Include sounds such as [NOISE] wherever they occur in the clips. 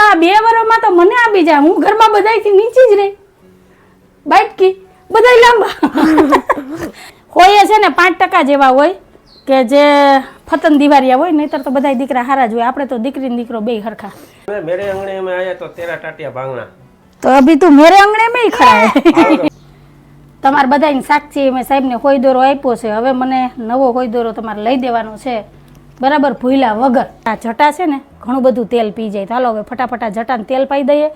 આ બે વર્ષમાં તો મને આપી જાય હું ઘરમાં બધાથી નીચી જ રહી. બાટકી બધા લાંબા. હોય છે ને પાંચ ટકા જેવા હોય કે જે ફતન દિવારિયા હોય નહીતર તો બધા દીકરા હારા જ હોય. આપણે તો દીકરી દીકરો બે હરખા. મેરે અંગણે અમે આયા તો તેરા ટાટિયા ભાંગણા. તો અભી તું મેરે અંગણે મે ખરા તમારે બધાની સાક્ષી મેં સાહેબને કોઈ દોરો આપ્યો છે. હવે મને નવો કોઈ દોરો તમારે લઈ દેવાનો છે. બરાબર ભૂલ્યા વગર. આ જટા છે ને ઘણું બધું તેલ પી જાય. તો હાલો હવે ફટાફટ આ જટાને તેલ પાઈ દઈએ?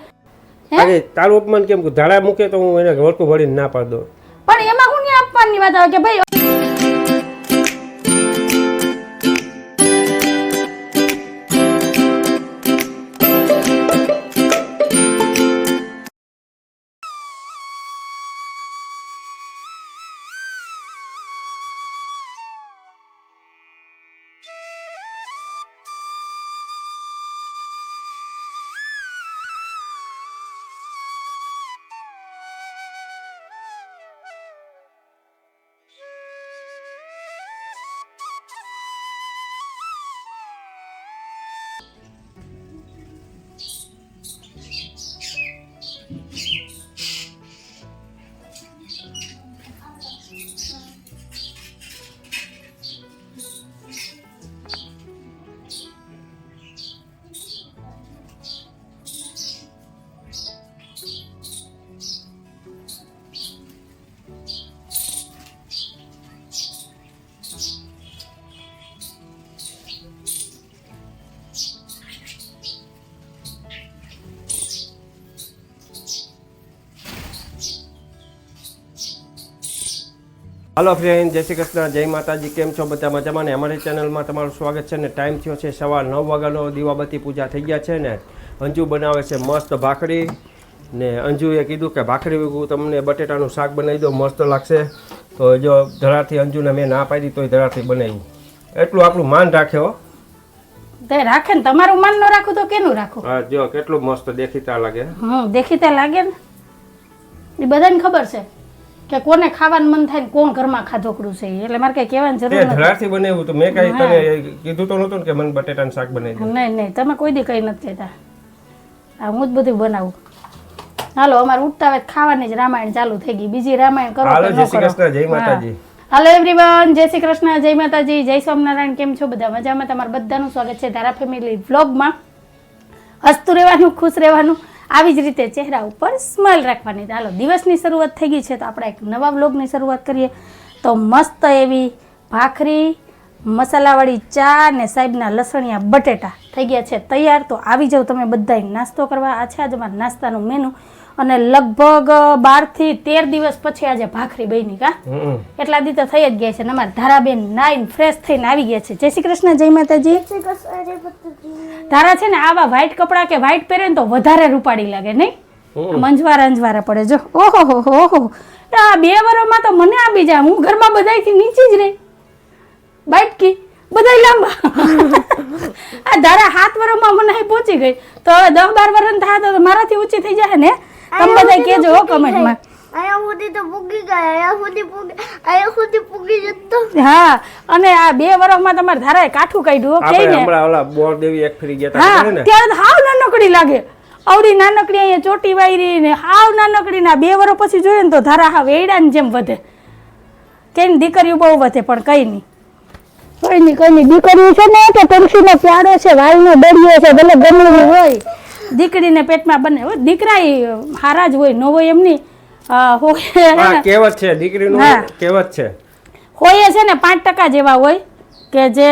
અરે તારું અપમાન કેમ ધાડા મૂકે તો હું એને વળકું ભરીને ના પાડ દઉં. પણ એમાં હું નહીં આપવાની વાત આવે કે ભાઈ હાલો ફ્રેન્ડ જય શ્રી કૃષ્ણ જય માતાજી કેમ છો? બધા મજામાં ને અમારી ચેનલમાં તમારું સ્વાગત છે ને ટાઈમ થયો છે સવાર નવ વાગ્યાનો દીવાબત્તી પૂજા થઈ ગયા છે ને અંજુ બનાવે છે મસ્ત ભાખરી ને અંજુએ કીધું કે ભાખરી હું તમને બટેટાનું શાક બનાવી દો મસ્ત લાગશે. તો જો ધરાથી અંજુને મેં ના પાડી તોય ધરાથી બનાવ્યું એટલું આપણું માન રાખ્યો તે રાખે ને તમારું માન ન રાખું તો કેનું રાખું? હા જો કેટલું મસ્ત દેખીતા લાગે. હમ દેખીતા લાગે ને? એ બધાને ખબર છે. કે કોને ખાવાનું મન થાય ને કોણ ઘરમાં ખાધોકડું છે? એટલે મારે કઈ કહેવાની જરૂર નથી. ધરાથી બનાવ્યું તો મેં કઈ તને કીધું તો નહોતું કે મને બટેટાનું શાક બનાવી દે. નહીં નહીં તમે કોઈ દી કઈ નથી કહેતા. આ હું જ બધું બનાવું. હાલો અમારે ઉઠતા હોય ખાવાની જ રામાયણ ચાલુ થઈ ગઈ. બીજી રામાયણ કરો હાલો જય શ્રી કૃષ્ણ જય માતાજી. હાલો એવરીવન જય શ્રી કૃષ્ણ જય માતાજી જય સ્વામિનારાયણ કેમ છો બધા? મજામાં? તમારું બધાનું સ્વાગત છે ધારા ફેમિલી વ્લોગમાં હસતું રહેવાનું ખુશ રહેવાનું. આવી જ રીતે ચહેરા ઉપર સ્માઇલ રાખવાની. ચાલો દિવસની શરૂઆત થઈ ગઈ છે, તો આપણે એક નવા બ્લોગની શરૂઆત કરીએ. તો મસ્ત એવી ભાખરી, મસાલાવાળી ચા ને સાહેબના લસણિયા બટેટા થઈ ગયા છે, તૈયાર. તો આવી જાવ તમે બધાય નાસ્તો કરવા. આ છે આજે નાસ્તાનું મેનુ અને લગભગ બારથી તેર દિવસ પછી આજે ભાખરી બની કા? એટલા દી તો થઈ જ ગયા છે અમારા ધારાબેન નાઈન ફ્રેશ થઈને આવી ગયા છે. જય શ્રી કૃષ્ણ જય માતાજી. ધારા છે ને આવા વ્હાઈટ કપડાં કે વ્હાઈટ પહેરે ને તો વધારે રૂપાળી લાગે નહીં. મંજવારા અંજવારા પડે જો. ઓહો હો હો ઓહો આ બે વરોમાં તો મને આપી જાય હું ઘરમાં બધાયથી નીચે જ રહી. બાઈટકી બધાય લાંબા. [LAUGHS] આ ધારા હાથ વરોમાં મને પહોંચી ગઈ. તો હવે દસ બાર વરણ થાય તો મારાથી ઊંચી થઈ જાય ને? તમે બધા કેજો હો કમેન્ટમાં અહીંયા સુધી તો પૂગી ગયા અહીંયા સુધી પૂગી અહીંયા સુધી પૂગી જતો હા અને આ બે વર્ષમાં તમારે ધારાએ કાઠું કાઢ્યું હો, આપણે કહીને હમણાં ઓલા બોર દેવી એક ફરી ગયા હતા ને? ત્યારે તો હાવ નાનકડી લાગે. આવડી નાનકડી અહીંયા ચોટી વાયરી ને હાવ નાનકડી ના બે વર્ષ પછી જોઈએ ને તો ધારા હાવ એડાની જેમ વધે. કેમ દીકરીઓ બહુ વધે પણ કઈ નહીં કઈ નહીં કઈ નહીં દીકરીઓ છે ને કે તુલસીનો પ્યારો છે વાલનો દરિયો છે ભલે ગમલું હોય. દીકરીને પેટમાં બને. હોય દીકરા ઈ હારા જ હોય ન હોય એમની હોય હા કહેવત છે દીકરીનું કહેવત છે. હોય છે ને પાંચ ટકા જેવા હોય કે જે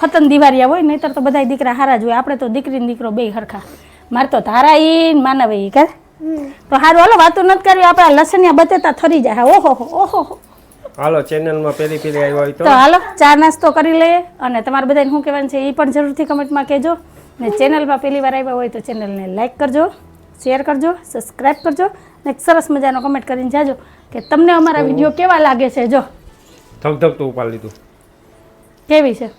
ફતન દિવારિયા હોય નહીતર તો બધા દીકરા હારા જ હોય. આપણે તો દીકરી દીકરો બે હરખા. મારે તો ધારા ઈ માનવ ઈ કે? તો હારું હાલો વાતો નથી કરવી આપણે લસણિયા બટેટા થરી જાય. ઓહો હો ઓહો હાલો ચેનલમાં પેલી પેલી આવ્યા હોય તો? તો હાલો ચા નાસ્તો કરી લઈએ અને તમારે બધાને શું કહેવાનું છે એ પણ જરૂરથી કમેન્ટમાં કહેજો. ને ચેનલમાં પહેલી વાર આવ્યા હોય તો ચેનલને લાઈક કરજો શેર કરજો સબસ્ક્રાઈબ કરજો ને સરસ મજાનો કમેન્ટ કરીને જાજો કે તમને અમારા વીડિયો કેવા લાગે છે જો. ધક ધક તો ઉપાડી લીધું. કેવી છે?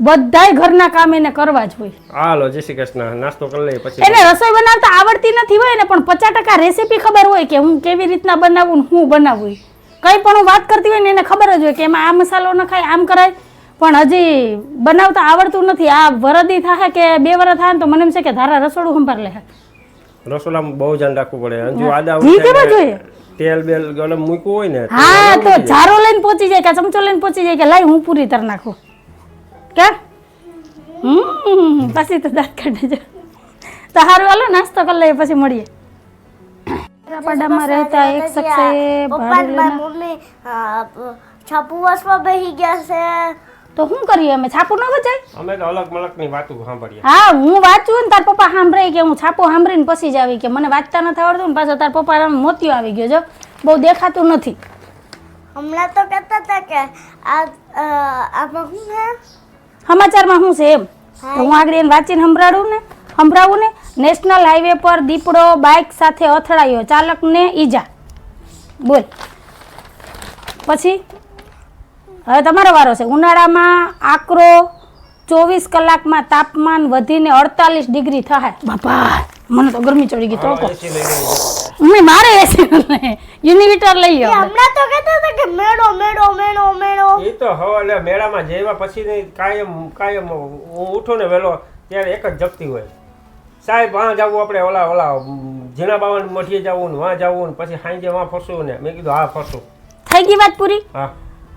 બધાય ઘરના કામ એને કરવા જ હોય. હાલો જય શ્રી કૃષ્ણ. નાસ્તો કરી લઈએ પછી એને રસોઈ બનાવતા આવડતી નથી હોય ને પણ પચાસ ટકા રેસીપી ખબર હોય કે હું કેવી રીતના બનાવું ને હું બનાવું કઈ કંઈ પણ હું વાત કરતી હોય ને એને ખબર જ હોય કે એમાં આ મસાલો નખાય આમ કરાય. પણ હજી બનાવતા આવડતું નથી. આ વરદી થાય કે બે વરસ થાય તો મને એમ છે કે ધારા રસોડું સંભાળ લે રસોડામાં બહુ ધ્યાન રાખવું પડે. જો આદા ઘી કેવા જોઈએ? તેલ બેલ ગરમ મૂક્યું હોય ને હા તો ઝારો લઈને પહોંચી જાય કે ચમચો લઈને પહોંચી જાય કે લાઈ હું પૂરી તર નાખું. કે હમ પછી તો દાંત કાઢે છે તો સારું હાલો નાસ્તો કરી લઈએ પછી મળીએ. પાડામાં રહેતા એક શખ્સે ભાડું લઈને મમ્મી અ, વર્ષમાં છાપુ બેસી ગયા છે. તો શું કરીએ અમે? છાપું ન વચાય? અમે તો અલગ મલકની વાતો સાંભળીએ. હા હું વાંચું ને તાર પપ્પા સાંભળે કે હું છાપું સાંભળીને પછી જ આવી કે મને વાંચતા નથી આવડતું ને પાછો તાર પપ્પા આમ મોતિયો આવી ગયો જો. બહુ દેખાતું નથી. હમણાં તો કહેતા હતા કે આ આમાં શું છે? સમાચારમાં શું છે એમ? હું આગળ એને વાંચીને સંભળાડું ને સંભળાવું ને નેશનલ હાઈવે પર દીપડો બાઇક સાથે અથડાયો. ચાલકને ઈજા. બોલ. પછી? હવે તમારો વારો છે. ઉનાળામાં આકરો ચોવીસ કલાકમાં તાપમાન વધીને અડતાલીસ ડિગ્રી થાય. બાપા મને તો ગરમી ચડી ગઈ તો મારે એસી યુનિવીટર લઈ ગયો હમણાં તો કહેતા હતા કે મેળો મેળો મેળો મેળો. એ તો હવે મેળામાં જેવા પછી નહીં કાયમ કાયમ હું ઉઠું ને વેલો ત્યારે એક જ જપતી હોય. સાહેબ વાં જવું આપણે ઓલા ઓલા ઝીણા બાવન મઠીએ જવું ને વાં જવું ને પછી સાંજે વાં ફરશું ને. મેં કીધું હા ફરશું. થઈ ગઈ વાત પૂરી? હા.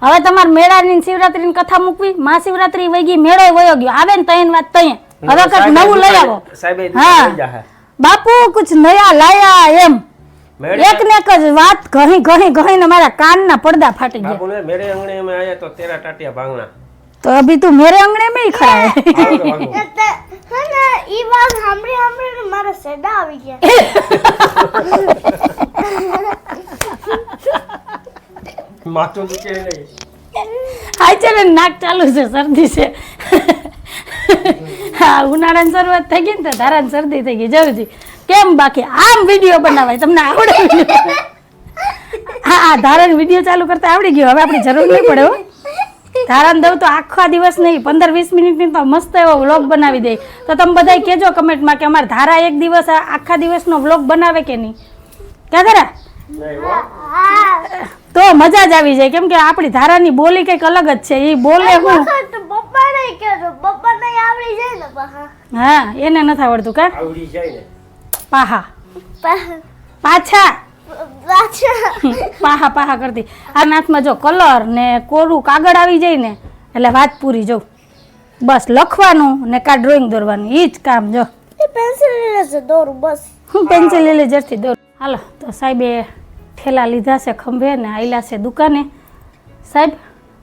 હવે તમારે મેળાની શિવરાત્રીની કથા મૂકવી મા શિવરાત્રી વૈગી મેળો વયો ગયો. આવે ને તૈન વાત તૈન હવે કંઈક નવું લઈ આવો. હા. બાપુ કુછ નયા લાયા એમ. એક ને એક જ વાત ઘણી ઘણી ઘણી ને મારા કાનના પડદા ફાટી ગયા. બાપુને મેરે અંગણે અમે આયા તો તેરા ટાટિયા ભાંગણા. તો અભી તું મેરે અંગણે મે ખરા હે ને ઈ વાત સાંભળી સાંભળી મારા સેડા આવી ગયા. [LAUGHS] [LAUGHS] માથું દુખે નહીં. હાય છે ને નાક ચાલુ છે શરદી છે. હા ઉનાળાની શરૂઆત થઈ ગઈ ને તો ધારાની શરદી થઈ ગઈ. જરૂરથી કેમ બાકી? આમ વીડિયો બનાવાય તમને આવડે હા હા ધારાની વીડિયો ચાલુ કરતા આવડી ગયો. હવે આપણી જરૂર નહીં પડે હો. ધારાને દઉં તો આખા દિવસ નહીં પંદર વીસ મિનિટની તો મસ્ત એવો વ્લોગ બનાવી દે. તો તમે બધા કહેજો કમેન્ટમાં કે અમારે ધારા એક દિવસ આખા દિવસનો વ્લોગ બનાવે કે નહીં? ક્યાં ધારા? નહીં હો. હા. તો મજા જ આવી જાય. કેમ કે આપણી ધારાની બોલી કંઈક અલગ જ છે. એ બોલે હું હા એને નથી આવડતું કા? આવડી જાય ને. પાહા. પાછા. પાછા. [LAUGHS] પાહા પાહા કરતી. આ નાથમાં જો કલર ને કોરું કાગળ આવી જાય ને એટલે વાત પૂરી જો. બસ લખવાનું ને કા ડ્રોઈંગ દોરવાનું. એ જ કામ જો. પેન્સિલ લઈને છે દોરું બસ. હું પેન્સિલ લીલી જરથી દોરું. હાલો તો સાહેબે ઠેલા લીધા છે ખંભે ને આયલા છે દુકાને. સાહેબ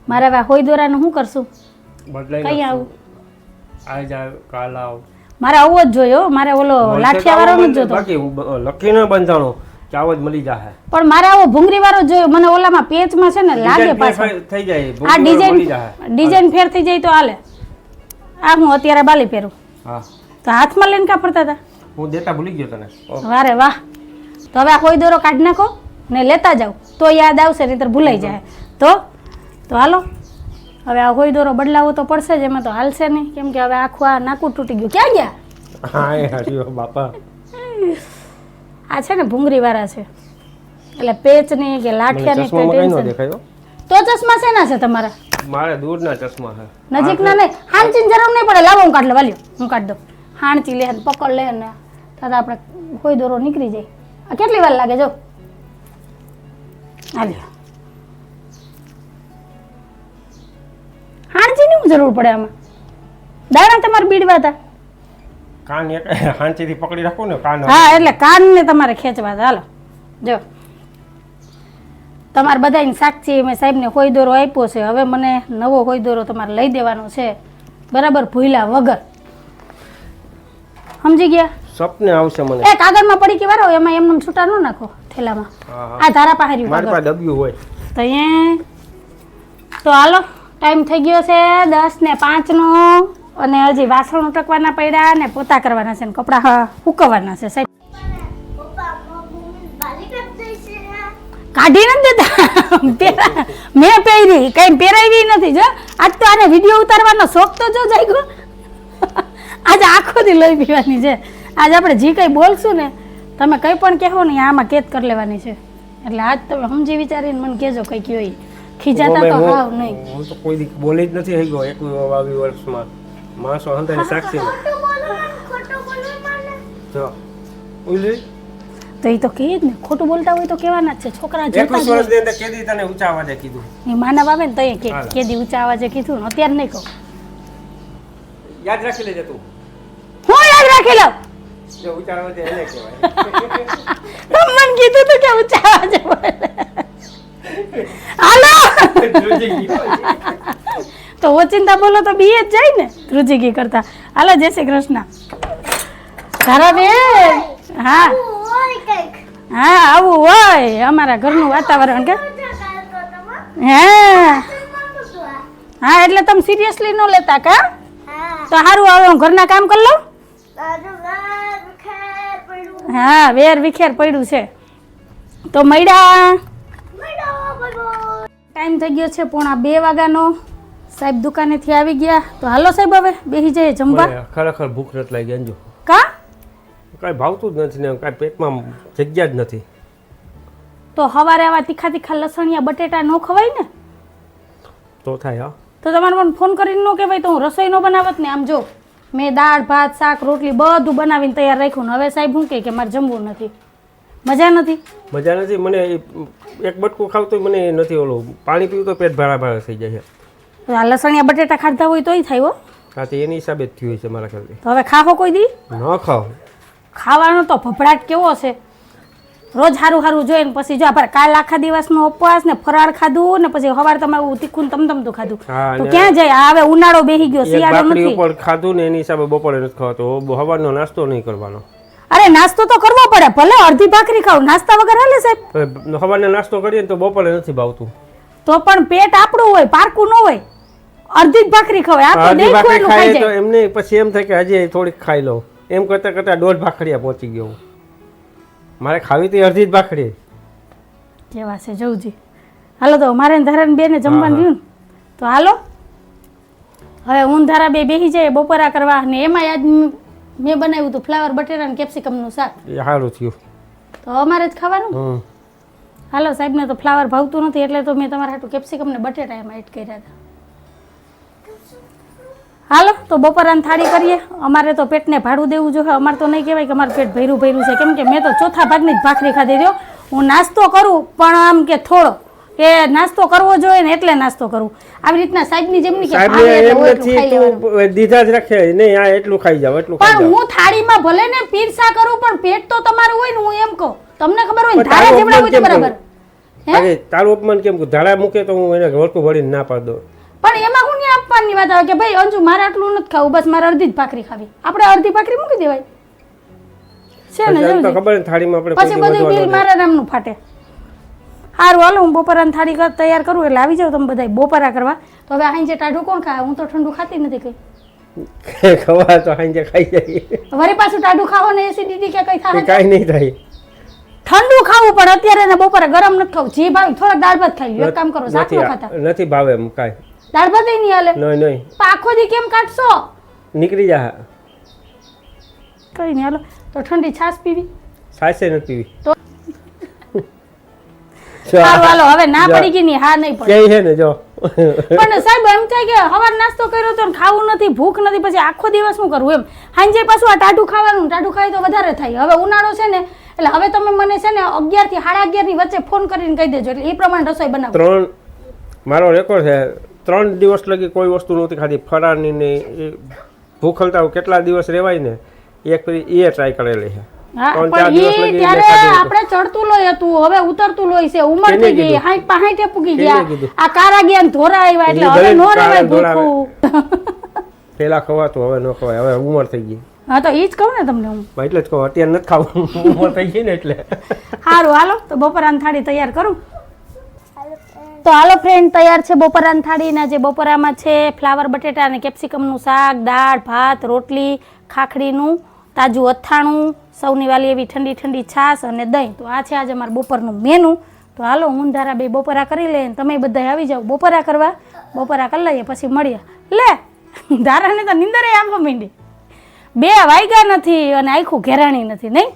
મારે આ હોઈ દોરાનું શું કરશું? કઈ આવું? આજ જા કાલ આવ. મારે આવો જ જોયો મારે ઓલો લાઠિયા વાળો નથી જોતો. બાકી બ- લખીને બંધાણો ચાવજ જ મળી જાહે. પણ મારે આવો ભૂંગળી વાળો જોયો મને ઓલામાં પેચમાં છે ને લાગે પાછો. થઈ જાય આ ડિઝાઇન ડિઝાઇન ફેર થઈ જાય તો હાલે. આ હું અત્યારે બાલી પહેરું. હા. તો હાથમાં લઈને કા ફરતા હતા? હું દેતા ભૂલી ગયો તને. વારે વાહ. તો હવે આ કોઈ દોરો કાઢી નાખો. ને લેતા જાઓ. તો યાદ આવશે નહીતર ભૂલાઈ જાય. તો તો હાલો. હવે આ કોઈ દોરો બદલાવો તો પડશે જ એમાં તો હાલશે નહીં. કેમ કે હવે આખું આ નાકું તૂટી ગયું. ક્યાં ગયા? હા બાપા. આ છે ને ભૂંગરી વાળા છે. એટલે પેચની કે લાઠિયા ન તો ચશ્મા શેના છે તમારા? મારે દૂરના ચશ્મા છે. નજીકના નહીં. હાંચીની જરૂર નહીં પડે. લાવો હું કાઢ લે વાલ્યો. હું કાઢ દઉં. હાણચી લે ને પકડ લે ને. તાતા આપણે કોઈ દોરો નીકળી જાય. કેટલી વાર લાગે જો? હાણચીની શું જરૂર પડે આમાં? દાણા તમારે બીડવા હતા. કાન એક [LAUGHS] હાંચીથી પકડી રાખો ને કાન હા એટલે કાનને તમારે ખેંચવા હતા. હાલો. જો. તમારે બધાની સાક્ષી મેં સાહેબને કોઈ દોરો આપ્યો છે. હવે મને નવો કોઈ દોરો તમારે લઈ દેવાનો છે. બરાબર ભૂલ્યા વગર. સમજી ગયા? સપને આવશે મને. એ કાગળમાં પડી કે વારો એમાં એમને છૂટા ન નાખો. થેલામાં. આ ધારા પાહાર્યું મારી પાસે ડબ્યું હોય. તો અહીંયા તો હાલો ટાઈમ થઈ ગયો છે દસ ને પાંચનો અને હજી વાસણ ઉટકવાના પડ્યા ને પોતા કરવાના છે ને કપડાં હા, છે. સાહેબ. કાઢી નથી દેતા. મેં પહેરી કઈ પહેરાવી નથી જો. આજ તો આને વીડિયો ઉતારવાનો શોખ તો જો જાગ્યો. [LAUGHS] આજે આખો દી લઈ પીવાની છે. આજે આપણે જે કંઈ બોલશું ને તમે કંઈ પણ કહેવો ને આમાં કેદ કરી લેવાની છે. એટલે આજ તમે સમજી વિચારીને મને કહેજો કંઈ કયો ખીજાતા તો હાવ નહીં. હું તો કોઈ દી બોલી જ નથી ગયો એકવીસ બાવીસ વર્ષમાં. માણસો હંતાની સાક્ષી ખોટું બોલો ખોટું બોલો મને જો. ઉલી તો એ તો કહે જ ને ખોટું બોલતા હોય તો કહેવાના જ છે. છોકરા જોતા જ વર્ષની અંદર કેદી તને ઊંચા અવાજે કીધું. એ માનવ આવે ને તો એ કે કેદી ઊંચા અવાજે કીધું ને અત્યારે નહીં કહું. યાદ રાખી લેજે તું. હું યાદ રાખી લઉં? જો ઊંચા અવાજે એને કહેવાય. [LAUGHS] મને કીધું તું કે અવાજે બોલે. હાલો. તો ઓચિંતા બોલો તો બી જ જાય ને ધ્રુજીગી કરતા. હાલો જય શ્રી કૃષ્ણ. ધારાબેન. હા. હા આવું હોય અમારા ઘરનું વાતાવરણ કે? હા? હા એટલે તમે સિરિયસલી ન લેતા કા? તો સારું હવે હું ઘરના કામ કરી લઉં હા વેર વિખેર પડ્યું છે. તો મળ્યા. ટાઈમ થઈ ગયો છે પોણા બે વાગ્યાનો. સાહેબ દુકાનેથી આવી ગયા. તો હાલો સાહેબ હવે બેસી જઈએ જમવા. ખરેખર ભૂખ નથી લાગી અંજુ કા? કાંઈ ભાવતું જ નથી ને કાંઈ પેટમાં જગ્યા જ નથી. તો હવારે આવા તીખા તીખા લસણિયા બટેટા ન ખવાય ને? તો થાય હા. તો તમારે મને ફોન કરીને ન કહેવાય તો હું રસોઈ ન બનાવત ને આમ જો. મેં દાળ ભાત શાક રોટલી બધું બનાવીને તૈયાર રાખ્યું ને હવે સાહેબ શું કે મારે જમવું નથી. મજા નથી? મજા નથી? મને એક બટકું ખાવ તો મને નથી ઓલું. પાણી પીવું તો પેટ ભાડા ભાડા થઈ જાય છે આ લસણિયા બટેટા ખાધા હોય તોય થાય હો. હા તો એની હિસાબે જ થયું છે મારા ખ્યાલથી. હવે ખાવો કોઈ દી? ન ખાવ. ખાવાનો તો ભભડાટ કેવો છે? રોજ સારું સારું જોઈએ ને પછી જો આપણે કાલ આખા દિવસનો ઉપવાસ ને ફરાળ ખાધું ને પછી સવાર તમારું તીખું તમતમતું ખાધું. તો ક્યાં જાય? હવે ઉનાળો બેહી ગયો શિયાળો નથી. ઉપર ખાધું ને એની હિસાબે બપોરે નથી ખાવાતો. સવારનો નાસ્તો નહીં કરવાનો. અરે નાસ્તો તો કરવો પડે ભલે અડધી ભાખરી ખાવ. નાસ્તા વગર હાલે સાહેબ. સવારનો નાસ્તો કરીએ તો બપોરે નથી ભાવતું. તો પણ પેટ આપણું હોય પારકું ન હોય. અડધી ભાખરી ખવાય. આ તો દેખ કોઈનું ખાઈ જાય. એમને પછી એમ થાય કે હજી થોડીક ખાઈ લઉં. એમ કરતા કરતા દોઢ ભાખરીયા પહોંચી ગયો. મારે ખાવી હતી અડધી જ ભાખરી કેવા છે જવજી હાલો તો મારે ને ધારાને બેને જમવાનું. રહ્યું તો હાલો. હવે હું ધારા બે બેસી જાય બપોરા કરવા. ને એમાં આજ મેં બનાવ્યું હતું ફ્લાવર બટેટા અને કેપ્સિકમનું શાક. એ સારું થયું. તો અમારે જ ખાવાનું? હાલો સાહેબને તો ફ્લાવર ભાવતું નથી એટલે તો મેં તમારા હાટું કેપ્સિકમ ને બટેટા એમાં એડ કર્યા હતા. હાલો તો બપોરાની થાળી કરીએ. અમારે તો પેટને ભાડું દેવું જોઈએ. અમારે તો નહીં કહેવાય કે અમારું પેટ ભર્યું ભર્યું છે. કેમ કે મેં તો ચોથા ભાગની જ ભાખરી ખાધી રહ્યો હું. નાસ્તો કરું પણ આમ કે થોડો. કે નાસ્તો કરવો જોઈએ ને એટલે નાસ્તો કરું. આવી રીતના સાહેબની જેમની કે દીધા જ રાખે. નહીં આ એટલું ખાઈ જાવ એટલું પણ હું થાળીમાં ભલે ને પીરસા કરું પણ પેટ તો તમારું હોય ને હું એમ કહું. તમને ખબર હોય ધારા જેવડા હોય બરાબર. હે? તારું અપમાન કેમ? ધાડા મૂકે તો હું એને વળકું ભરીને ના પાડ દઉં. પણ એમાં આપવાની વાત આવે કે ભાઈ અંજુ મારે આટલું નથી ખાવું બસ મારે અડધી જ ભાખરી ખાવી. આપણે અડધી ભાખરી મૂકી દેવાય. છે ને તો ખબર ને થાળીમાં આપણે પછી બધું બિલ મારા નામનું ફાટે. સારું હાલો હું બપોરાની થાળી તૈયાર કરું એટલે આવી જાવ તમે બધા બપોરા કરવા. તો હવે અહીં જે ટાઢું કોણ ખાય? હું તો ઠંડુ ખાતી નથી કઈ. [LAUGHS] ખવા તો સાંજે ખાઈ જાય. વળી પાછું ટાઢું ખાવો ને એસિડિટી કે કઈ થાય કઈ નહીં. થાય. ઠંડુ ખાવું પણ અત્યારે ને બપોરે ગરમ નથી ખાવું. જે ભાવ થોડાક દાળ ભાત ખાઈ. એક કામ કરો શાક ખાતા. નથી ભાવે કાંઈ. દાળ ભાત નહીં હાલે? નહીં નહીં પાખો દી કેમ કાઢશો? નીકળી જા કઈ નહીં હાલો. તો ઠંડી છાશ પીવી. સાસે નથી પીવી. તો- [LAUGHS] સારું હાલો હવે ના પડી ગઈ ની હા નહીં પડે. છે ને જો. પણ સાહેબ એમ થાય કે હવાર નાસ્તો કર્યો તો ખાવું નથી ભૂખ નથી પછી આખો દિવસ શું કરવું એમ? સાંજે પાછું આ ટાઢું ખાવાનું ટાઢું ખાય તો વધારે થાય. હવે ઉનાળો છે ને એટલે હવે તમે મને છે ને અગિયારથી સાડા અગિયારની વચ્ચે ફોન કરીને કહી દેજો એટલે એ પ્રમાણે રસોઈ બનાવો. ત્રણ મારો રેકોર્ડ છે ત્રણ દિવસ લગી કોઈ વસ્તુ નહોતી ખાધી. ફરાની ને એ ભૂખલતા કેટલા દિવસ રહેવાય ને એક એ ટ્રાય કરેલી છે. આપણે ચડતું લોહી હતું હવે ઉતરતું લોહી છે ઉંમર થઈ ગઈ ગયા? આ ધોરા આવ્યા એટલે હવે નો રહેવાય ધોરા ભૂખું. પેલા ખવાતું હવે ન ખવાય હવે ઉમર થઈ ગઈ. હા તો એ જ કહું ને તમને હું. એટલે જ કહું અત્યારે નથી ખાવું ઉમર થઈ ગઈ ને એટલે. સારું હાલો તો બપોરાની થાળી તૈયાર કરું. તો હાલો ફ્રેન્ડ તૈયાર છે બપોરાની થાળીના જે બપોરામાં છે ફ્લાવર બટેટા અને કેપ્સિકમનું શાક, દાળ, ભાત, રોટલી, ખાખડીનું, તાજું અથાણું, સૌની વાલી એવી ઠંડી ઠંડી છાશ અને દહીં. તો આ છે આજે અમારું બપોરનું મેનુ તો હાલો, હું ધારા બે બપોરા કરી લે તમે બધા આવી જાઓ. બપોરા કરવા, બપોરા કરી લઈએ, પછી મળીએ. લે, ધારાને તો નિંદરે આવવા માંડી. બે વાગ્યા નથી અને આખું ઘેરાણી નથી, નહીં?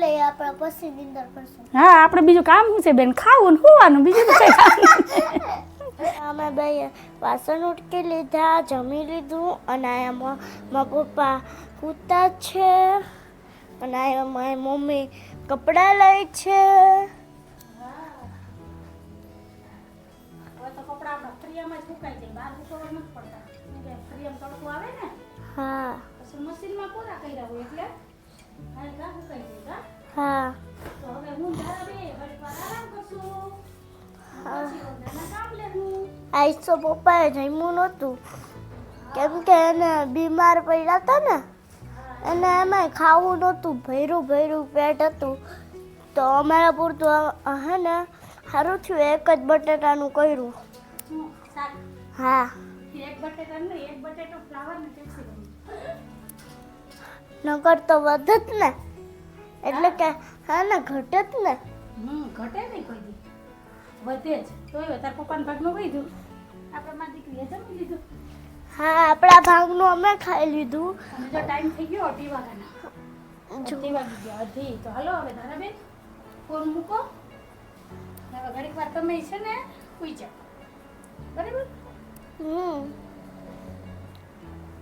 મમ્મી પેલા ખાઈ લે જાય આપણે પછી નિંદર કરશું. હા આપણે બીજું કામ શું છે બેન? ખાવું ને હોવાનું બીજું તો કઈ [LAUGHS] અમે ભાઈ વાસણ ઉટકી લીધા જમી લીધું અને આયા મારા પપ્પા કૂતા છે અને અહીંયા મારી મમ્મી કપડાં લઈ છે. હા. મશીનમાં કોરા કર્યા હોય એટલે હાલ ઘા સુકાઈ આજ તો પપ્પાએ જમ્યું નહોતું. કેમ કે એને બીમાર પડ્યા હતા ને એને એમાંય ખાવું નહોતું ભૈરું ભૈરું પેટ હતું. તો અમારા પૂરતું હે ને સારું થયું એક જ બટેટાનું કર્યું. હા. નગર તો વધત ને. એટલે કે હા ને ઘટત ને. ઘટે નહીં કોઈ વધે જ. તોય તાર પપ્પાને ભાગનું કહી દઉં હા આપણા ભાગનું અમે ખાઈ લીધું. જો ટાઈમ થઈ ગયો અઢી વાગ્યાના. અઢી વાગી ગયા અઢી. તો હાલો હવે ધારાબેન ફોન મૂકો. હવે ઘડીક વાર તમે છે ને સુઈ જાઓ. બરાબર? હમ.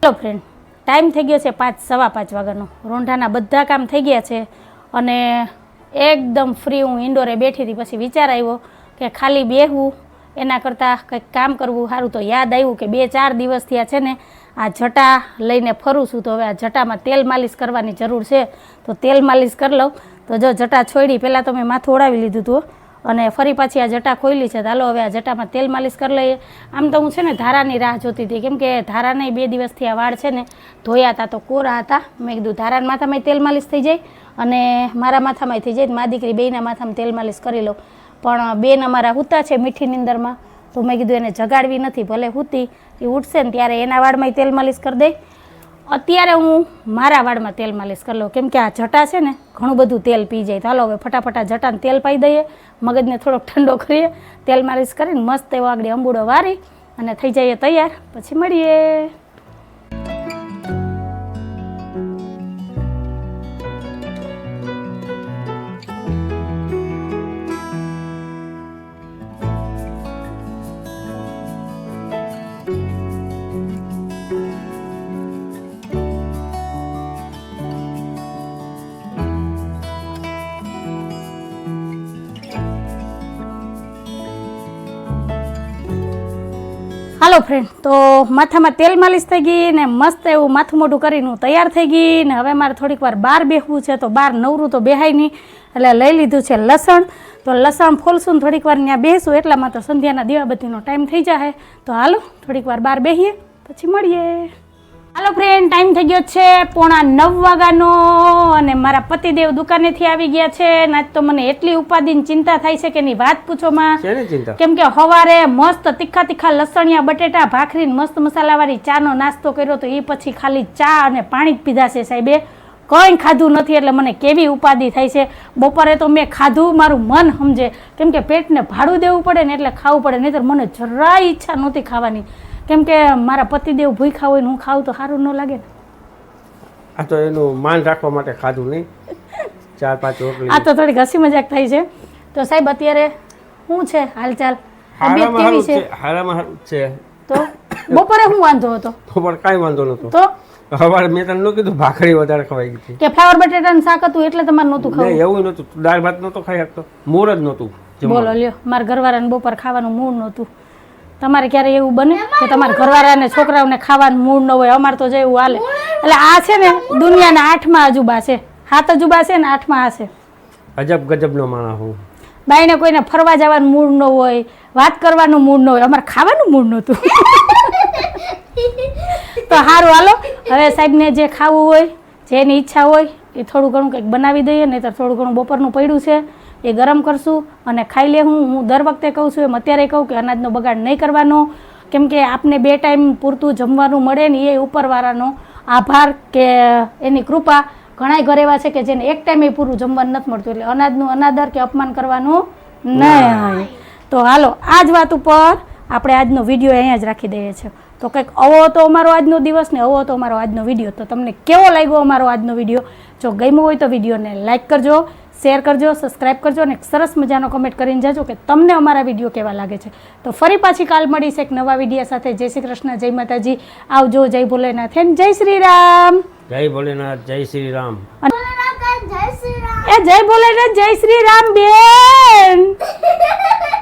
હેલો ફ્રેન્ડ ટાઈમ થઈ ગયો છે પાંચ સવા પાંચ વાગ્યાનો. રોંઢાના બધા કામ થઈ ગયા છે અને એકદમ ફ્રી હું ઇન્ડોરે બેઠી હતી. પછી વિચાર આવ્યો કે ખાલી બેહવું એના કરતાં કંઈક કામ કરવું સારું. તો યાદ આવ્યું કે બે ચાર દિવસથી આ છે ને, આ જટા લઈને ફરું છું. તો હવે આ જટામાં તેલ માલિશ કરવાની જરૂર છે. તો તેલ માલિશ કરી લઉં. તો જો જટા છોડી, પહેલાં તો મેં માથું ઓળાવી લીધું હતું. અને ફરી પાછી આ જટા ખોલી છે. હાલો, હવે આ જટામાં તેલ માલિશ કરી લઈએ. આમ તો હું છે ને ધારાની રાહ જોતી હતી. કેમ કે ધારાને બે દિવસથી આ વાળ છે ને, ધોયા હતા તો કોરા હતા. મેં કીધું, ધારાના માથામાં તેલ માલિશ થઈ જાય અને મારા માથામાં થઈ જાય મા દીકરી બેયના માથામાં તેલ માલિશ કરી લઉં. પણ બેન અમારા હૂતા છે મીઠી નિંદરમાં. તો મેં કીધું એને જગાડવી નથી, ભલે હૂતી, એ ઉઠશે ને ત્યારે એના વાળમાં તેલ માલિશ કરી દઈ અત્યારે હું મારા વાળમાં તેલ માલિશ કરી લઉં, કેમ કે આ જટા છે ને, ઘણું બધું તેલ પી જાય. તો હાલો હવે ફટાફટા જટાને તેલ પાઈ દઈએ, મગજને થોડોક ઠંડો કરીએ, તેલ માલિશ કરીને મસ્ત એવો આગળ અંબુડો વારી અને થઈ જઈએ તૈયાર. પછી મળીએ. ફ્રેન્ડ તો માથામાં તેલ માલિશ થઈ ગઈ ને મસ્ત એવું માથું મોઢું કરીને હું તૈયાર થઈ ગઈ ને હવે મારે થોડીક વાર બહાર બેસવું છે તો બહાર નવરું તો બેહાય નહીં. એટલે લઈ લીધું છે લસણ. તો લસણ ફોલશું ને થોડીક વાર ત્યાં બેસું. એટલામાં તો સંધ્યાના દીવાબત્તીનો ટાઈમ થઈ જાય તો હાલો, થોડીક વાર બહાર બેસીએ પછી મળીએ. હાલો ફ્રેન્ડ ટાઈમ થઈ ગયો છે પોણા નવ વાગ્યાનો અને મારા પતિદેવ દુકાનેથી આવી ગયા છે ને આજ તો મને એટલી ઉપાદીની ચિંતા થાય છે કે એની વાત પૂછોમાં કેમ કે સવારે મસ્ત તીખા તીખા લસણિયા બટેટા ભાખરી મસ્ત મસાલાવાળી ચાનો નાસ્તો કર્યો તો એ પછી ખાલી ચા અને પાણી જ પીધા છે સાહેબે. કંઈ ખાધું નથી એટલે મને કેવી ઉપાધિ થાય છે. બપોરે તો મેં ખાધું મારું મન સમજે. કેમ કે પેટને ભાડું દેવું પડે ને એટલે ખાવું પડે નહીંતર મને જરાય ઈચ્છા નહોતી ખાવાની. કેમ કે મારા પતિદેવ ભૂખ્યા હોય ને હું ખાવું તો સારું ન લાગે ને. આ તો એનું માન રાખવા માટે ખાધું નહીં. ચાર પાંચ રોટલી. આ તો થોડી ઘસી મજાક થાય છે. તો સાહેબ અત્યારે શું છે હાલચાલ? તબિયત કેવી છે? હારામાં હારું છે. તો બપોરે હું વાંધો હતો? પણ કાંઈ વાંધો નહોતો. તો? સવારે મેં તને કીધું ભાખરી વધારે ખવાઈ ગઈ કે ફ્લાવર બટેટાનું શાક હતું એટલે તમારે નહોતું ખાવું? એવું નહોતું. દાળ ભાત નહોતો ખાઈ શકતો. મોર જ નહોતું બોલો લ્યો. મારા ઘરવાળાને બપોર ખાવાનું મૂળ નહોતું. તમારે ક્યારે એવું બને કે તમારા ઘરવાળાને છોકરાઓને ખાવાનું મૂડ ન હોય? અમારે તો જે એવું હાલે. એટલે આ છે ને દુનિયાના આઠમાં અજુબા છે. હાથ અજુબા છે ને આઠમાં આ છે. અજબ ગજબનો માણસ હું. બાઈને કોઈને ફરવા જવાનું મૂડ ન હોય વાત કરવાનું મૂડ ન હોય. અમારે ખાવાનું મૂડ નહોતું. તો સારું હાલો. હવે સાહેબને જે ખાવું હોય જેની ઈચ્છા હોય એ થોડું ઘણું કંઈક બનાવી દઈએ નહીં તો થોડું ઘણું બપોરનું પડ્યું છે. એ ગરમ કરશું અને ખાઈ લે હું. હું દર વખતે કહું છું એમ અત્યારે કહું કે અનાજનો બગાડ નહીં કરવાનો. કેમ કે આપને બે ટાઈમ પૂરતું જમવાનું મળે ને એ ઉપરવાળાનો આભાર કે એની કૃપા. ઘણાય ઘર એવા છે કે જેને એક ટાઈમે પૂરું જમવાનું નથી મળતું એટલે અનાજનું અનાદર કે અપમાન કરવાનું નહીં. તો હાલો આ જ વાત ઉપર આપણે આજનો વીડિયો અહીંયા જ રાખી દઈએ છીએ. તો કંઈક આવો હતો અમારો આજનો દિવસ ને આવો હતો અમારો આજનો વીડિયો. તો તમને કેવો લાગ્યો અમારો આજનો વીડિયો? જો ગમ્યો હોય તો વિડીયોને લાઇક કરજો. શેર કરજો સબસ્ક્રાઈબ કરજો અને સરસ મજાનો કમેન્ટ કરીને જાજો કે તમને અમારા વીડિયો કેવા લાગે છે. તો ફરી પાછી કાલ મળીશ એક નવા વીડિયો સાથે. જય શ્રી કૃષ્ણ જય માતાજી. આવજો જય ભોલેનાથ. એમ જય શ્રી રામ. જય ભોલેનાથ જય શ્રી રામ. એ જય ભોલેનાથ જય શ્રી રામ બેન. [LAUGHS]